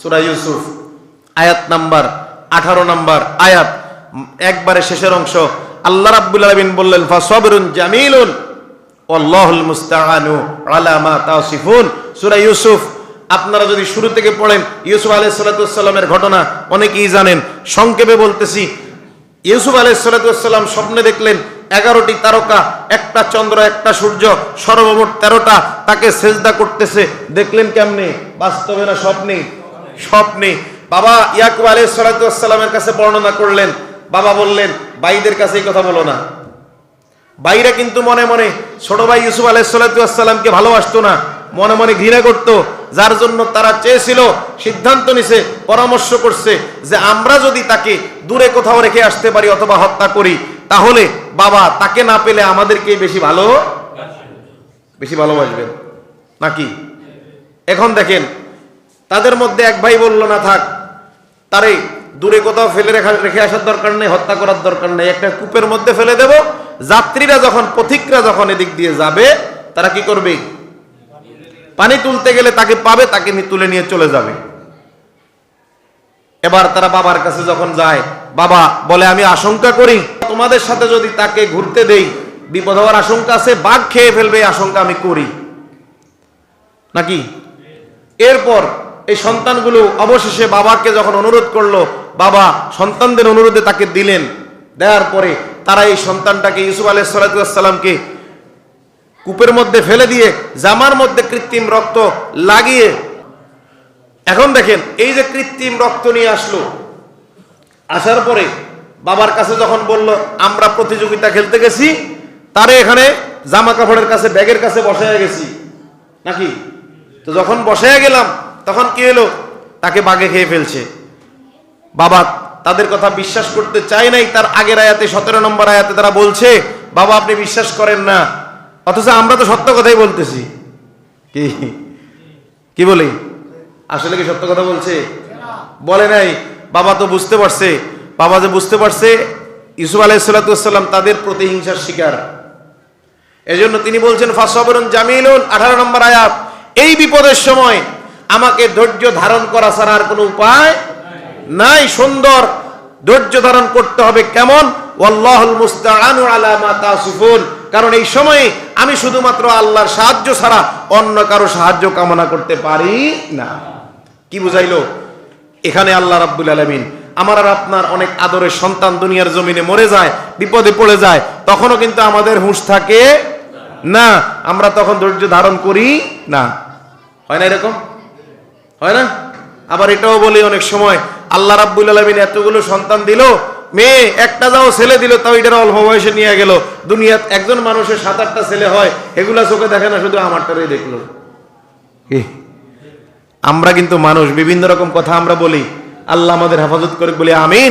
সুরা ইউসুফ, আয়াত নাম্বার, আঠারো নাম্বার আয়াত। একবারে শেষের অংশ। আল্লাহ রাব্বুল আলামিন বললেন, ফাসবরুন জামিলুন আল্লাহুল মুস্তাআনু আলা মা তাসিফুন। সূরা ইউসুফ, আপনারা যদি শুরু থেকে পড়েন, ইউসুফ আলাইহিস সালামের ঘটনা অনেকেই জানেন। সংক্ষেপে বলতেছি, ইউসুফ আলাইহিস সালাম স্বপ্নে দেখলেন, এগারোটি তারকা, একটা চন্দ্র, একটা সূর্য, সর্বমোট তেরোটা তাকে সেজদা করতেছে। দেখলেন কেমনে? বাস্তবে না স্বপ্নে? স্বপ্নে। বাবা ইয়াকুব আলাইহিস সালামের কাছে বর্ণনা করলেন। বাবা বললেন, ভাইদের কাছে এই কথা বলো না। বাইরে কিন্তু মনে মনে, ছোট ভাই ইউসুফ আলাইসাল্লামকে ভালোবাসতো না। মনে মনে ঘৃণা করত, যার জন্য তারা চেয়েছিল, সিদ্ধান্ত নিছে, পরামর্শ করছে যে আমরা যদি তাকে দূরে কোথাও রেখে আসতে পারি অথবা হত্যা করি, তাহলে বাবা তাকে না পেলে আমাদেরকে বেশি ভালো, বেশি ভালোবাসবেন। নাকি? এখন দেখেন তাদের মধ্যে এক ভাই বলল, না থাক, তারে দূরে কোথাও ফেলে রেখা রেখে আসার দরকার নেই, হত্যা করার দরকার নেই। একটা কূপের মধ্যে ফেলে দেব। যাত্রীরা যখন, পথিকরা যখন এদিক দিয়ে যাবে, তারা কি করবে? পানি তুলতে গেলে তাকে পাবে, তাকে তুলে নিয়ে চলে যাবে। এবার তারা বাবার কাছে যখন যায়, বাবা বলে, আমি আশঙ্কা করি, তোমাদের সাথে যদি তাকে ঘুরতে দেই, বিপদ হওয়ার আশঙ্কা আছে, বাঘ খেয়ে ফেলবে আশঙ্কা আমি করি। নাকি? এরপর এই সন্তানগুলো অবশেষে বাবাকে যখন অনুরোধ করল, বাবা সন্তানদের অনুরোধে তাকে দিলেন। দেওয়ার পরে তারা এই সন্তানটাকে ইউসুফ আলাইসালামকে কূপের মধ্যে ফেলে দিয়ে জামার মধ্যে কৃত্রিম রক্ত লাগিয়ে, এখন দেখেন এই যে কৃত্রিম রক্ত নিয়ে আসলো, আসার পরে বাবার কাছে যখন বলল, আমরা প্রতিযোগিতা খেলতে গেছি, তারে এখানে জামা কাপড়ের কাছে, ব্যাগের কাছে বসায় গেছি। নাকি? তো যখন বসায় গেলাম তখন কি হলো তাকে বাগে খেয়ে ফেলছে। বাবা, তাদের কথা বিশ্বাস করতে চায় নাই, তার আগের আয়াতে, সতেরো নম্বর আয়াতে তারা বলছে, বাবা, আপনি বিশ্বাস করেন না। অথচ আমরা তো সত্য কথাই বলতেছি। কি? কি বলি? আসলে কি সত্য কথা বলছে? বলে নাই। বাবা তো বুঝতে পারছে। বাবা যে বুঝতে পারছে ইসুফ আলাইসাল্লাম তাদের প্রতিহিংসার শিকার। এজন্য তিনি বলছেন ফাসবরুন জামিলুন আঠারো নম্বর আয়াত। এই বিপদের সময় আমাকে ধৈর্য ধারণ করা ছাড়া আর কোনো উপায় নাই। সুন্দর ধৈর্য ধারণ করতে হবে কেমন? কারণ এই সময়ে আমি শুধুমাত্র আল্লাহর সাহায্য ছাড়া অন্য কারও সাহায্য কামনা করতে পারি না। কি বুঝাইলো? এখানে আল্লাহ রাব্বুল আলামিন আমার আর আপনার অনেক আদরের সন্তান দুনিয়ার জমিনে মরে যায়, বিপদে পড়ে যায়, তখনও কিন্তু আমাদের হুঁশ থাকে না। আমরা তখন ধৈর্য ধারণ করি না। হয় না এরকম? হয় না? আবার এটাও বলি অনেক সময়, আল্লাহ রাব্বুল আলামিন এতগুলো সন্তান দিল, মেয়ে একটা যাও ছেলে দিল, তাও এটার অল্প বয়সে নিয়ে গেল। দুনিয়াত একজন মানুষের সাত আটটা ছেলে হয়, এগুলা চোখে দেখে না, শুধু আমারটারই দেখল? আমরা কিন্তু মানুষ, বিভিন্ন রকম কথা আমরা বলি। আল্লাহ আমাদের হেফাজত করে বলি আমিন।